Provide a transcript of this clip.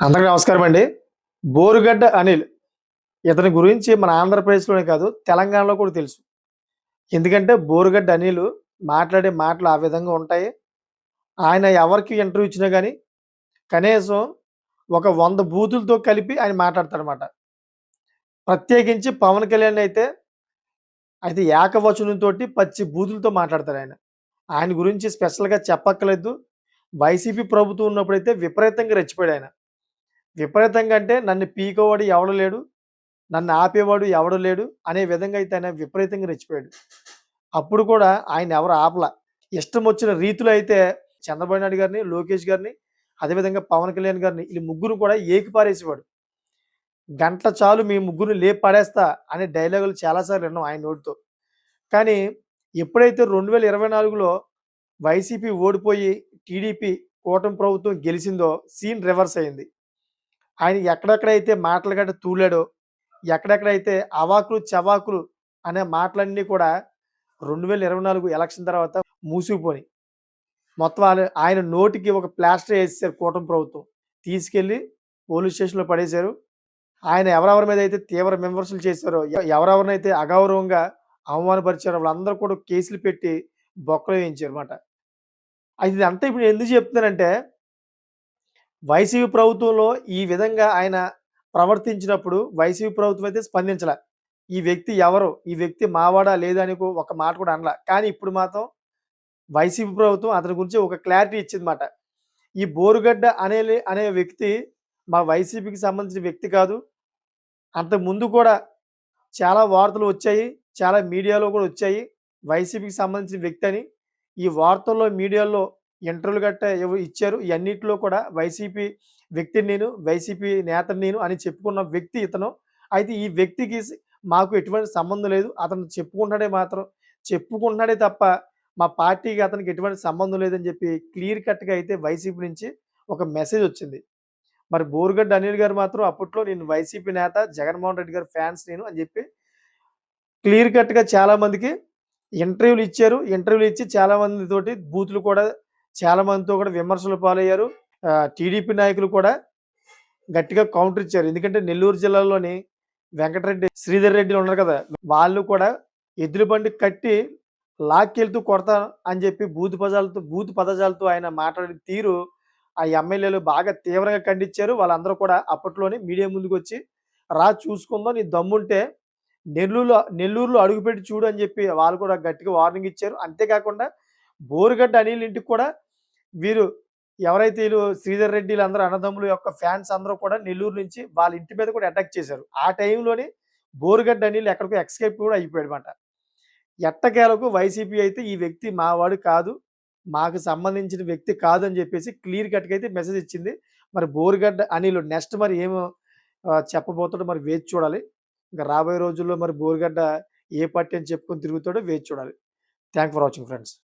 అందరికీ నమస్కారం అండి. బోరుగడ్డ అనిల్ ఇతని గురించి మన ఆంధ్రప్రదేశ్లోనే కాదు తెలంగాణలో కూడా తెలుసు. ఎందుకంటే బోరుగడ్డ అనిల్ మాట్లాడే మాటలు ఆ విధంగా ఉంటాయి. ఆయన ఎవరికి ఇంటర్వ్యూ ఇచ్చినా కానీ కనీసం ఒక వంద బూతులతో కలిపి ఆయన మాట్లాడతాడనమాట ప్రత్యేకించి పవన్ కళ్యాణ్ అయితే అయితే ఏకవచనంతో పచ్చి బూతులతో మాట్లాడతాడు ఆయన. ఆయన గురించి స్పెషల్గా చెప్పక్కర్లేదు. వైసీపీ ప్రభుత్వం ఉన్నప్పుడైతే విపరీతంగా రెచ్చిపోయాడు ఆయన. విపరీతంగా అంటే నన్ను పీకోవాడు ఎవడు లేడు నన్ను ఆపేవాడు ఎవడు లేడు అనే విధంగా అయితే ఆయన విపరీతంగా రెచ్చిపోయాడు. అప్పుడు కూడా ఆయన ఎవరు ఆపల. ఇష్టం వచ్చిన రీతిలో అయితే చంద్రబాబు నాయుడు గారిని లోకేష్ గారిని అదేవిధంగా పవన్ కళ్యాణ్ గారిని వీళ్ళు ముగ్గురు కూడా ఏకిపారేసేవాడు. గంటల చాలు మీ ముగ్గురు లేపు పడేస్తా అనే డైలాగులు చాలాసార్లు విన్నాం ఆయన నోటితో. కానీ ఎప్పుడైతే రెండు వేల ఇరవై నాలుగులో వైసీపీ ఓడిపోయి టీడీపీ కూటమి ప్రభుత్వం గెలిచిందో సీన్ రివర్స్ అయింది. ఆయన ఎక్కడెక్కడైతే మాటలు గట్ట తూలాడో ఎక్కడెక్కడైతే అవాకులు చవాకులు అనే మాటలన్నీ కూడా రెండు వేల ఇరవై నాలుగు ఎలక్షన్ తర్వాత మూసుకుపోయి మొత్తం ఆయన ఆయన నోటికి ఒక ప్లాస్టర్ వేసేసారు కూటమి ప్రభుత్వం. తీసుకెళ్ళి పోలీస్ స్టేషన్లో పడేశారు. ఆయన ఎవరెవరి మీద అయితే తీవ్ర విమర్శలు చేశారో ఎవరెవరినైతే అగౌరవంగా అవమానపరిచారో వాళ్ళందరూ కూడా కేసులు పెట్టి బొక్కలు వేయించారు అనమాట అది ఇదంతా ఇప్పుడు ఎందుకు చెప్తున్నానంటే వైసీపీ ప్రభుత్వంలో ఈ విధంగా ఆయన ప్రవర్తించినప్పుడు వైసీపీ ప్రభుత్వం అయితే స్పందించలే. ఈ వ్యక్తి ఎవరు? ఈ వ్యక్తి మావాడా? లేదా? ఒక మాట కూడా అనలా. కానీ ఇప్పుడు మాత్రం వైసీపీ ప్రభుత్వం అతని గురించి ఒక క్లారిటీ ఇచ్చిందన్నమాట. ఈ బోరుగడ్డ అనే అనే వ్యక్తి మా వైసీపీకి సంబంధించిన వ్యక్తి కాదు. అంతకుముందు కూడా చాలా వార్తలు వచ్చాయి. చాలా మీడియాలో కూడా వచ్చాయి. వైసీపీకి సంబంధించిన వ్యక్తి అని. ఈ వార్తల్లో మీడియాలో ఇంటర్వ్యూలు గట్ట ఇచ్చారు. ఇవన్నిటిలో కూడా వైసీపీ వ్యక్తిని నేను వైసీపీ నేతని నేను అని చెప్పుకున్న వ్యక్తి ఇతను. అయితే ఈ వ్యక్తికి మాకు ఎటువంటి సంబంధం లేదు. అతను చెప్పుకుంటాడే మాత్రం. చెప్పుకుంటున్నాడే తప్ప మా పార్టీకి అతనికి ఎటువంటి సంబంధం లేదని చెప్పి క్లియర్ కట్గా అయితే వైసీపీ నుంచి ఒక మెసేజ్ వచ్చింది. మరి బోరుగడ్డ అనిల్ గారు మాత్రం అప్పట్లో నేను వైసీపీ నేత జగన్మోహన్ రెడ్డి గారు ఫ్యాన్స్ నేను అని చెప్పి క్లియర్ కట్గా చాలామందికి ఇంటర్వ్యూలు ఇచ్చారు. ఇంటర్వ్యూలు ఇచ్చి చాలామంది తోటి బూతులు కూడా చాలా మందితో కూడా విమర్శలు పాలయ్యారు. టీడీపీ నాయకులు కూడా గట్టిగా కౌంటర్ ఇచ్చారు. ఎందుకంటే నెల్లూరు జిల్లాలోని వెంకటరెడ్డి శ్రీధర్ రెడ్డి ఉన్నారు కదా వాళ్ళు కూడా ఎద్దుల బండి కట్టి లాక్కెళ్తూ కొడతా అని చెప్పి బూతు పదాలతో బూతు పదజాలతో ఆయన మాట్లాడిన తీరు ఆ ఎమ్మెల్యేలు బాగా తీవ్రంగా ఖండించారు. వాళ్ళందరూ కూడా అప్పట్లోనే మీడియా ముందుకు వచ్చి రా చూసుకుందాం నీ దమ్ముంటే నెల్లూరులో నెల్లూరులో అడుగుపెట్టి చూడు అని చెప్పి వాళ్ళు కూడా గట్టిగా వార్నింగ్ ఇచ్చారు. అంతేకాకుండా బోరుగడ్డ అనిల్ ఇంటికి కూడా వీరు ఎవరైతే వీళ్ళు శ్రీధర్ రెడ్డి అందరూ అన్నదమ్ముల యొక్క ఫ్యాన్స్ అందరూ కూడా నెల్లూరు నుంచి వాళ్ళ ఇంటి మీద కూడా అటాక్ చేశారు. ఆ టైంలోనే బోరుగడ్డ అనిల్ ఎక్కడికో ఎక్స్కేప్ కూడా అయిపోయాడు అనమాట ఎట్టకేలకు వైసీపీ అయితే ఈ వ్యక్తి మావాడు కాదు మాకు సంబంధించిన వ్యక్తి కాదు అని చెప్పేసి క్లియర్ కట్గా అయితే మెసేజ్ ఇచ్చింది. మరి బోరుగడ్డ అనిల్ నెక్స్ట్ మరి ఏమో చెప్పబోతాడో మరి వేచి చూడాలి. ఇంకా రాబోయే రోజుల్లో మరి బోరుగడ్డ ఏ పార్టీ అని చెప్పుకొని తిరుగుతాడో వేచి చూడాలి. Thank for watching friends.